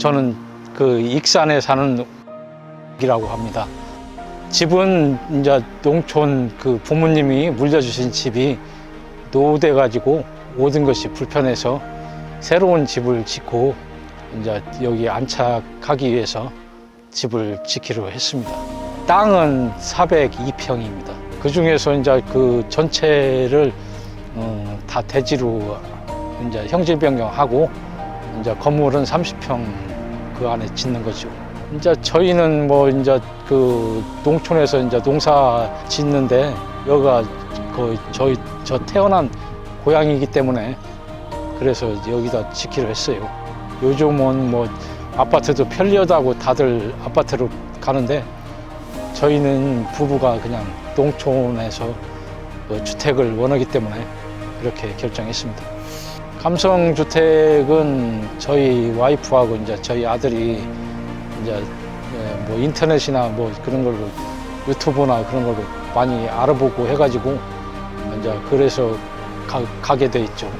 저는 그 익산에 사는 이라고 합니다. 집은 이제 농촌 그 부모님이 물려주신 집이 노후돼 가지고 모든 것이 불편해서 새로운 집을 짓고 이제 여기 안착하기 위해서 집을 짓기로 했습니다. 땅은 402평입니다. 그 중에서 이제 그 전체를 어, 다 대지로 이제 형질 변경하고 이제 건물은 30평 그 안에 짓는 거죠. 이제 저희는 뭐 이제 그 농촌에서 이제 농사 짓는데 여기가 그 저희 저 태어난 고향이기 때문에 그래서 여기다 짓기로 했어요. 요즘은 뭐 아파트도 편리하다고 다들 아파트로 가는데 저희는 부부가 그냥 농촌에서 그 주택을 원하기 때문에 그렇게 결정했습니다. 감성 주택은 저희 와이프하고 이제 저희 아들이 이제 예, 뭐 인터넷이나 뭐 그런 걸로 유튜브나 그런 걸로 많이 알아보고 해가지고 이제 그래서 가, 가게 돼 있죠.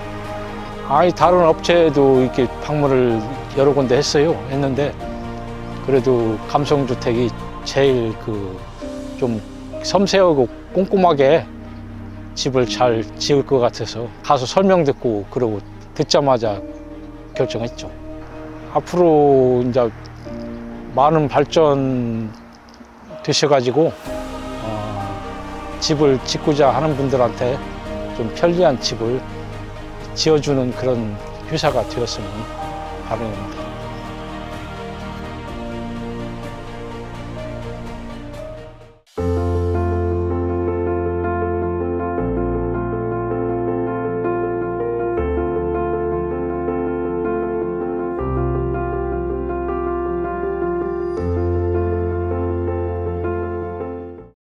아니 다른 업체도 이렇게 방문을 여러 군데 했어요. 했는데 그래도 감성 주택이 제일 그 좀 섬세하고 꼼꼼하게 집을 잘 지을 것 같아서 가서 설명 듣고 그러고 듣자마자 결정했죠. 앞으로 이제 많은 발전 되셔가지고 어, 집을 짓고자 하는 분들한테 좀 편리한 집을 지어주는 그런 회사가 되었으면 바람입니다.